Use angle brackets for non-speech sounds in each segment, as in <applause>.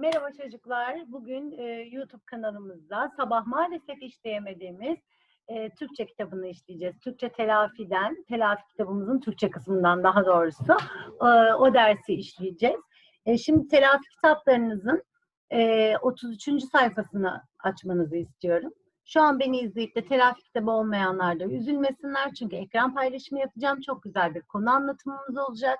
Merhaba çocuklar. Bugün e, YouTube kanalımızda sabah maalesef işleyemediğimiz e, Türkçe kitabını işleyeceğiz. Türkçe telafiden, telafi kitabımızın Türkçe kısmından daha doğrusu e, o dersi işleyeceğiz. E, şimdi telafi kitaplarınızın e, 33. sayfasını açmanızı istiyorum. Şu an beni izleyip de telafi kitabı olmayanlar da üzülmesinler. Çünkü ekran paylaşımı yapacağım. Çok güzel bir konu anlatımımız olacak.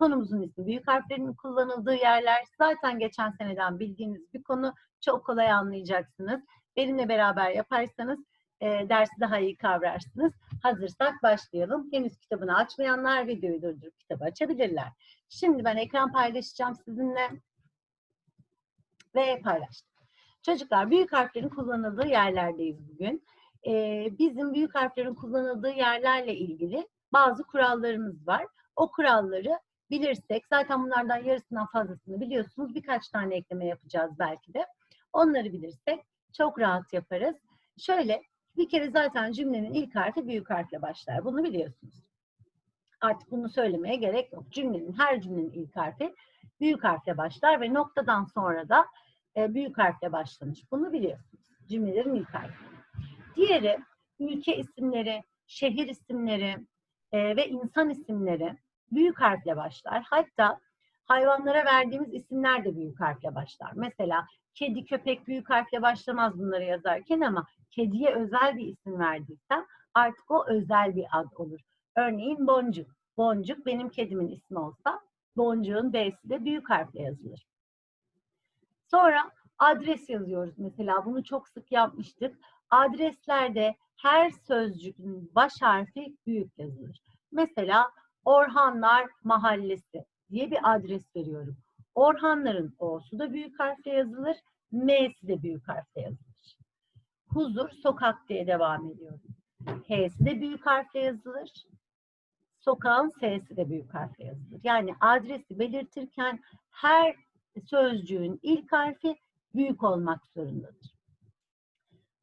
Konumuzun ismi büyük harflerin kullanıldığı yerler. Zaten geçen seneden bildiğiniz bir konu. Çok kolay anlayacaksınız. Benimle beraber yaparsanız e, dersi daha iyi kavrarsınız. Hazırsak başlayalım. Henüz kitabını açmayanlar videoyu durdurup kitabı açabilirler. Şimdi ben ekran paylaşacağım sizinle. Ve paylaştım. Çocuklar büyük harflerin kullanıldığı yerlerdeyiz bugün. Ee, bizim büyük harflerin kullanıldığı yerlerle ilgili bazı kurallarımız var. O kuralları bilirsek, zaten bunlardan yarısından fazlasını biliyorsunuz. Birkaç tane ekleme yapacağız belki de. Onları bilirsek çok rahat yaparız. Şöyle, bir kere zaten cümlenin ilk harfi büyük harfle başlar. Bunu biliyorsunuz. Artık bunu söylemeye gerek yok. Cümlenin, her cümlenin ilk harfi büyük harfle başlar ve noktadan sonra da e, büyük harfle başlanır. Bunu biliyorsunuz. Cümlelerin ilk harfi. Diğeri ülke isimleri, şehir isimleri e, ve insan isimleri büyük harfle başlar. Hatta hayvanlara verdiğimiz isimler de büyük harfle başlar. Mesela kedi, köpek büyük harfle başlamaz bunları yazarken ama kediye özel bir isim verdiysem artık o özel bir ad olur. Örneğin boncuk. Boncuk benim kedimin ismi olsa boncuğun B'si de büyük harfle yazılır. Sonra adres yazıyoruz mesela. Bunu çok sık yapmıştık. Adreslerde her sözcüğün baş harfi büyük yazılır. Mesela Orhanlar Mahallesi diye bir adres veriyorum. Orhanların O'su da büyük harfle yazılır, M'si de büyük harfle yazılır. Huzur Sokak diye devam ediyorum. H'si de büyük harfle yazılır. Sokağın S'si de büyük harfle yazılır. Yani adresi belirtirken her sözcüğün ilk harfi büyük olmak zorundadır.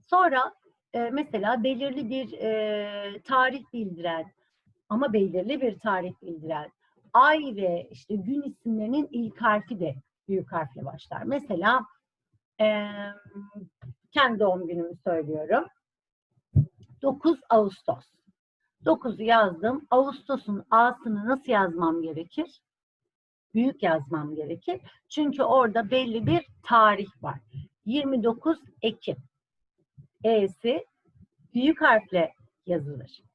Sonra e, mesela belirli bir e, tarih bildiren ama belirli bir tarih bildiren ay ve işte gün isimlerinin ilk harfi de büyük harfle başlar. Mesela e, kendi doğum günümü söylüyorum. 9 Ağustos. 9'u yazdım. Ağustos'un A'sını nasıl yazmam gerekir? Büyük yazmam gerekir. Çünkü orada belli bir tarih var. 29 Ekim. E'si büyük harfle yazılır.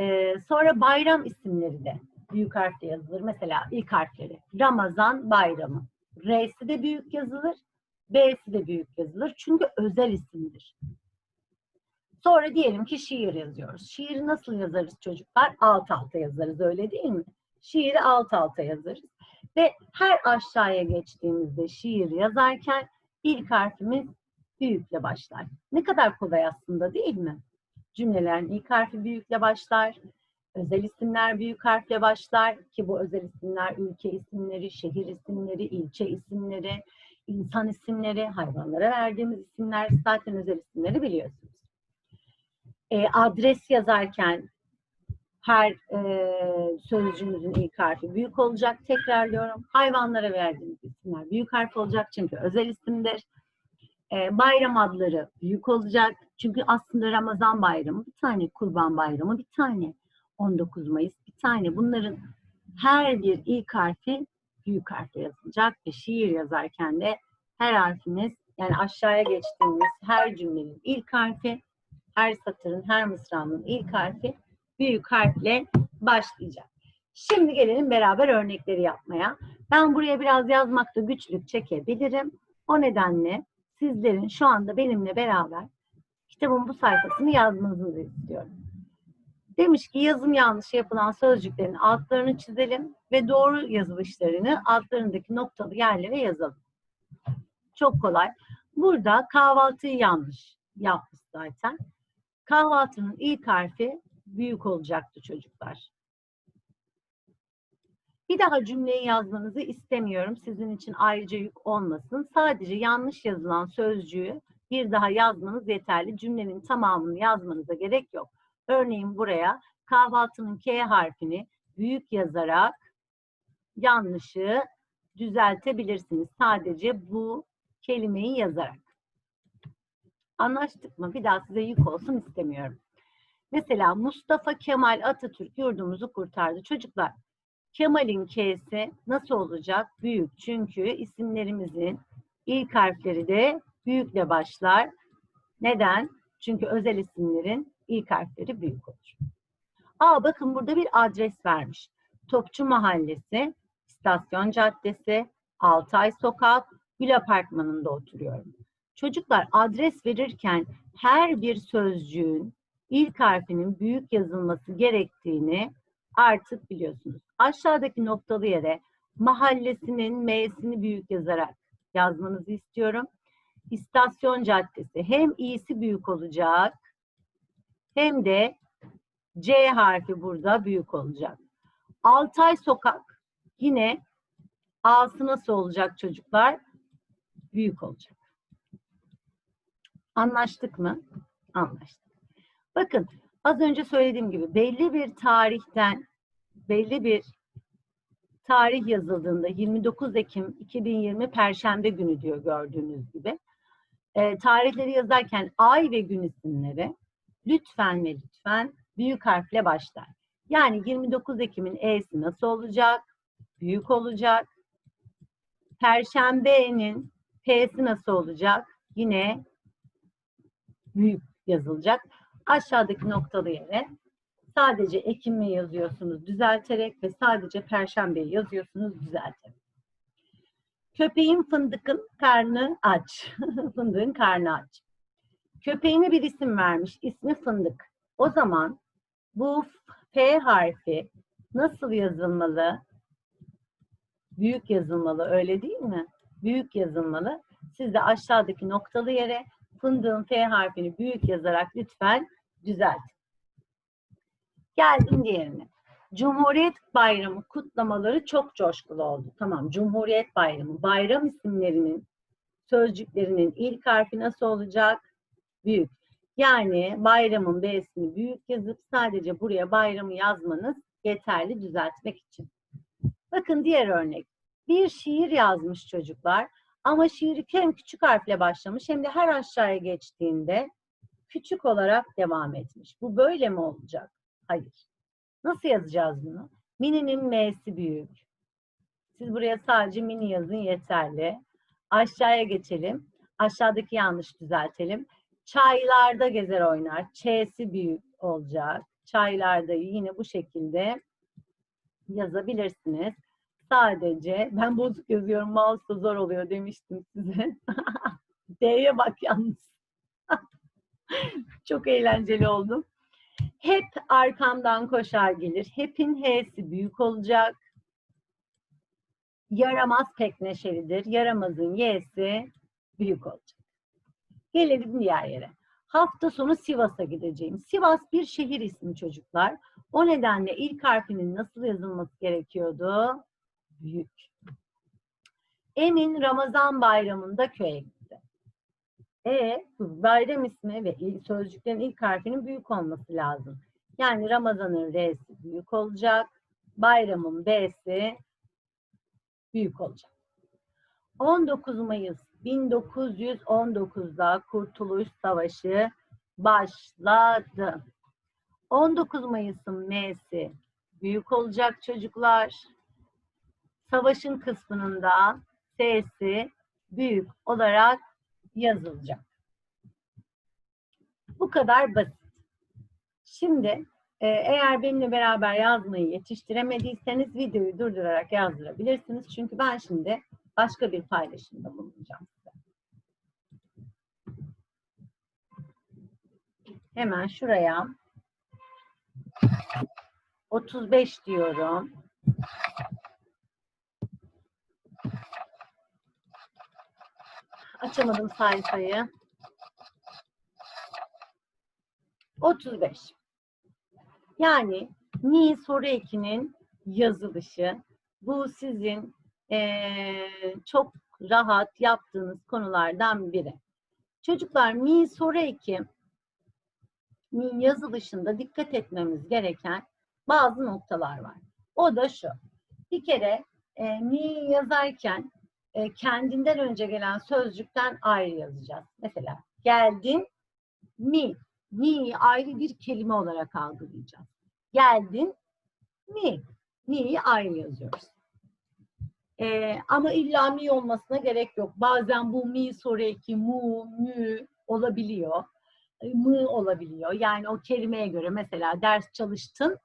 Ee, sonra bayram isimleri de büyük harfle yazılır. Mesela ilk harfleri. Ramazan bayramı. R'si de büyük yazılır. B'si de büyük yazılır. Çünkü özel isimdir. Sonra diyelim ki şiir yazıyoruz. Şiiri nasıl yazarız çocuklar? Alt alta yazarız öyle değil mi? Şiiri alt alta yazarız. Ve her aşağıya geçtiğimizde şiir yazarken ilk harfimiz büyükle başlar. Ne kadar kolay aslında değil mi? Cümlelerin ilk harfi büyükle başlar. Özel isimler büyük harfle başlar ki bu özel isimler ülke isimleri, şehir isimleri, ilçe isimleri, insan isimleri, hayvanlara verdiğimiz isimler zaten özel isimleri biliyorsunuz. E, adres yazarken her e, sözcüğümüzün ilk harfi büyük olacak. Tekrarlıyorum. Hayvanlara verdiğimiz isimler büyük harf olacak çünkü özel isimdir. E, bayram adları büyük olacak. Çünkü aslında Ramazan bayramı bir tane, Kurban bayramı bir tane, 19 Mayıs bir tane. Bunların her bir ilk harfi büyük harfle yazılacak ve şiir yazarken de her harfiniz yani aşağıya geçtiğimiz her cümlenin ilk harfi, her satırın, her mısranın ilk harfi büyük harfle başlayacak. Şimdi gelelim beraber örnekleri yapmaya. Ben buraya biraz yazmakta güçlük çekebilirim. O nedenle sizlerin şu anda benimle beraber kitabın bu sayfasını yazmanızı istiyorum. Demiş ki yazım yanlışı yapılan sözcüklerin altlarını çizelim ve doğru yazılışlarını altlarındaki noktalı yerlere yazalım. Çok kolay. Burada kahvaltıyı yanlış yapmış zaten. Kahvaltının ilk harfi büyük olacaktı çocuklar. Bir daha cümleyi yazmanızı istemiyorum. Sizin için ayrıca yük olmasın. Sadece yanlış yazılan sözcüğü bir daha yazmanız yeterli. Cümlenin tamamını yazmanıza gerek yok. Örneğin buraya kahvaltının K harfini büyük yazarak yanlışı düzeltebilirsiniz. Sadece bu kelimeyi yazarak. Anlaştık mı? Bir daha size yük olsun istemiyorum. Mesela Mustafa Kemal Atatürk yurdumuzu kurtardı. Çocuklar, Kemal'in K'si nasıl olacak? Büyük. Çünkü isimlerimizin ilk harfleri de büyükle başlar. Neden? Çünkü özel isimlerin ilk harfleri büyük olur. Aa bakın burada bir adres vermiş. Topçu Mahallesi, İstasyon Caddesi, Altay Sokak, Gül Apartmanı'nda oturuyorum. Çocuklar adres verirken her bir sözcüğün ilk harfinin büyük yazılması gerektiğini artık biliyorsunuz. Aşağıdaki noktalı yere mahallesinin M'sini büyük yazarak yazmanızı istiyorum. İstasyon Caddesi hem i'si büyük olacak hem de C harfi burada büyük olacak. Altay Sokak yine A'sı nasıl olacak çocuklar? Büyük olacak. Anlaştık mı? Anlaştık. Bakın az önce söylediğim gibi belli bir tarihten belli bir tarih yazıldığında 29 Ekim 2020 Perşembe günü diyor gördüğünüz gibi. E, tarihleri yazarken ay ve gün isimleri lütfen ve lütfen büyük harfle başlar. Yani 29 Ekim'in E'si nasıl olacak? Büyük olacak. Perşembe'nin P'si nasıl olacak? Yine büyük yazılacak. Aşağıdaki noktalı yere sadece Ekim'i yazıyorsunuz düzelterek ve sadece Perşembe'yi yazıyorsunuz düzelterek. Köpeğin fındıkın karnı aç. <laughs> Fındığın karnı aç. Köpeğine bir isim vermiş. İsmi Fındık. O zaman bu F harfi nasıl yazılmalı? Büyük yazılmalı öyle değil mi? Büyük yazılmalı. Siz de aşağıdaki noktalı yere fındığın F harfini büyük yazarak lütfen düzeltin. Geldim diğerine. Cumhuriyet Bayramı kutlamaları çok coşkulu oldu. Tamam, Cumhuriyet Bayramı. Bayram isimlerinin, sözcüklerinin ilk harfi nasıl olacak? Büyük. Yani bayramın B'sini büyük yazıp sadece buraya bayramı yazmanız yeterli düzeltmek için. Bakın diğer örnek. Bir şiir yazmış çocuklar ama şiiri hem küçük harfle başlamış hem de her aşağıya geçtiğinde küçük olarak devam etmiş. Bu böyle mi olacak? Hayır. Nasıl yazacağız bunu? Mini'nin M'si büyük. Siz buraya sadece mini yazın yeterli. Aşağıya geçelim. Aşağıdaki yanlış düzeltelim. Çaylarda gezer oynar. Ç'si büyük olacak. Çaylarda yine bu şekilde yazabilirsiniz. Sadece ben bozuk yazıyorum mouse zor oluyor demiştim size. <laughs> D'ye bak yalnız. <laughs> Çok eğlenceli oldu. Hep arkamdan koşar gelir. Hep'in H'si büyük olacak. Yaramaz pek neşelidir. Yaramazın Y'si büyük olacak. Gelelim diğer yere. Hafta sonu Sivas'a gideceğim. Sivas bir şehir ismi çocuklar. O nedenle ilk harfinin nasıl yazılması gerekiyordu? Büyük. Emin Ramazan bayramında köye gitti. E bayram ismi ve sözcüklerin ilk harfinin büyük olması lazım. Yani Ramazan'ın R'si büyük olacak. Bayramın B'si büyük olacak. 19 Mayıs 1919'da Kurtuluş Savaşı başladı. 19 Mayıs'ın M'si büyük olacak çocuklar. Savaşın kısmının da S'si büyük olarak yazılacak. Bu kadar basit. Şimdi e, eğer benimle beraber yazmayı yetiştiremediyseniz videoyu durdurarak yazdırabilirsiniz. Çünkü ben şimdi başka bir paylaşımda bulunacağım. Hemen şuraya 35 diyorum. Açamadım sayfayı. 35. Yani ni soru ekinin yazılışı. Bu sizin eee, çok rahat yaptığınız konulardan biri. Çocuklar mi soru eki mi yazılışında dikkat etmemiz gereken bazı noktalar var. O da şu. Bir kere e, mi yazarken e, kendinden önce gelen sözcükten ayrı yazacağız. Mesela geldin mi. Mi'yi ayrı bir kelime olarak algılayacağız. Geldin mi. Mi'yi ayrı yazıyoruz. E, ama illa mi olmasına gerek yok. Bazen bu mi soru eki mu, mü olabiliyor. E, mı olabiliyor. Yani o kelimeye göre mesela ders çalıştın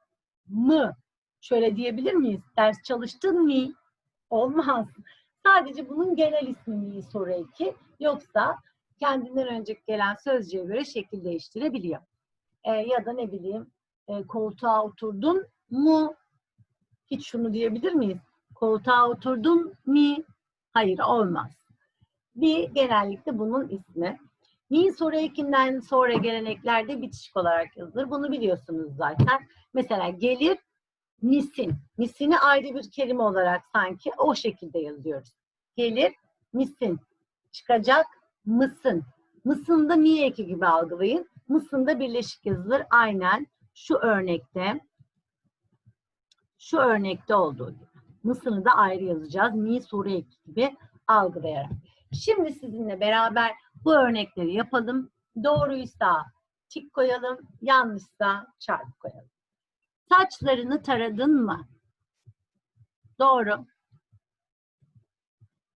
mı? Şöyle diyebilir miyiz? Ders çalıştın mı? Olmaz. Sadece bunun genel ismi mi soru eki. Yoksa kendinden önce gelen sözcüğe göre şekil değiştirebiliyor. E, ya da ne bileyim e, koltuğa oturdun mu? Hiç şunu diyebilir miyiz? Koltuğa oturdun mi? Hayır olmaz. Bir genellikle bunun ismi. Mi soru ekinden sonra geleneklerde bitişik olarak yazılır. Bunu biliyorsunuz zaten. Mesela gelir misin. Misini ayrı bir kelime olarak sanki o şekilde yazıyoruz. Gelir misin. Çıkacak mısın. Mısın da mi eki gibi algılayın. Mısın da birleşik yazılır. Aynen şu örnekte şu örnekte olduğu gibi. Mısın'ı da ayrı yazacağız. Mi soru eki gibi algılayarak. Şimdi sizinle beraber bu örnekleri yapalım. Doğruysa tik koyalım, yanlışsa çarpı koyalım. Saçlarını taradın mı? Doğru.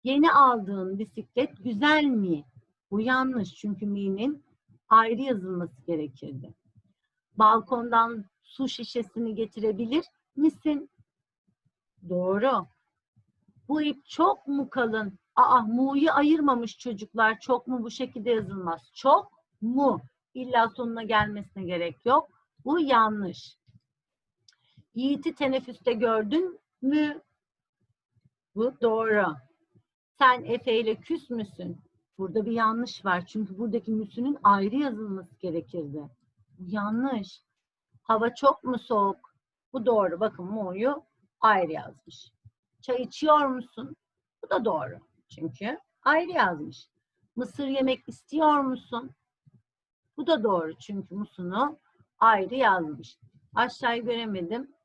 Yeni aldığın bisiklet güzel mi? Bu yanlış çünkü mi'nin ayrı yazılması gerekirdi. Balkondan su şişesini getirebilir misin? Doğru. Bu ip çok mu kalın? Aa mu'yu ayırmamış çocuklar. Çok mu bu şekilde yazılmaz. Çok mu? İlla sonuna gelmesine gerek yok. Bu yanlış. Yiğit'i teneffüste gördün mü? Bu doğru. Sen Efe ile küs müsün? Burada bir yanlış var. Çünkü buradaki müsünün ayrı yazılması gerekirdi. Yanlış. Hava çok mu soğuk? Bu doğru. Bakın mu'yu ayrı yazmış. Çay içiyor musun? Bu da doğru. Çünkü ayrı yazmış. Mısır yemek istiyor musun? Bu da doğru. Çünkü musunu ayrı yazmış. Aşağıyı göremedim.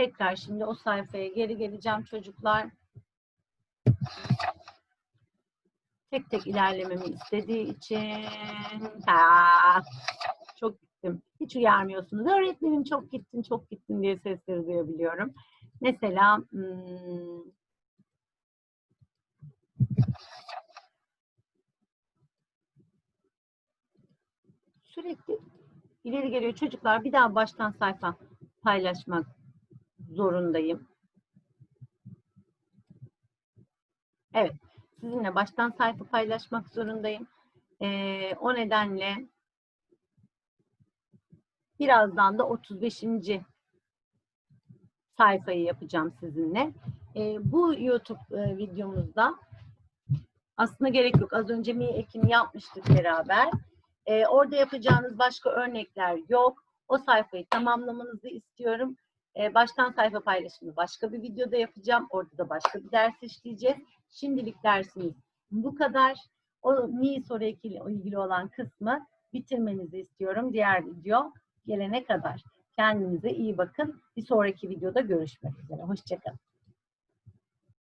Tekrar şimdi o sayfaya geri geleceğim çocuklar. Tek tek ilerlememi istediği için. Ha, çok gittim. Hiç uyarmıyorsunuz. Öğretmenim çok gittin, çok gittin diye sesleri duyabiliyorum. Mesela hmm, sürekli ileri geliyor çocuklar. Bir daha baştan sayfa paylaşmak zorundayım. Evet, sizinle baştan sayfa paylaşmak zorundayım. Ee, o nedenle birazdan da 35 sayfayı yapacağım sizinle. E, bu YouTube e, videomuzda aslında gerek yok. Az önce mi ekini yapmıştık beraber. E, orada yapacağınız başka örnekler yok. O sayfayı tamamlamanızı istiyorum. E, baştan sayfa paylaşımı başka bir videoda yapacağım. Orada da başka bir ders işleyeceğiz. Şimdilik dersimiz bu kadar. O mi soru ilgili olan kısmı bitirmenizi istiyorum. Diğer video gelene kadar. Kendinize iyi bakın. Bir sonraki videoda görüşmek üzere. Hoşçakalın.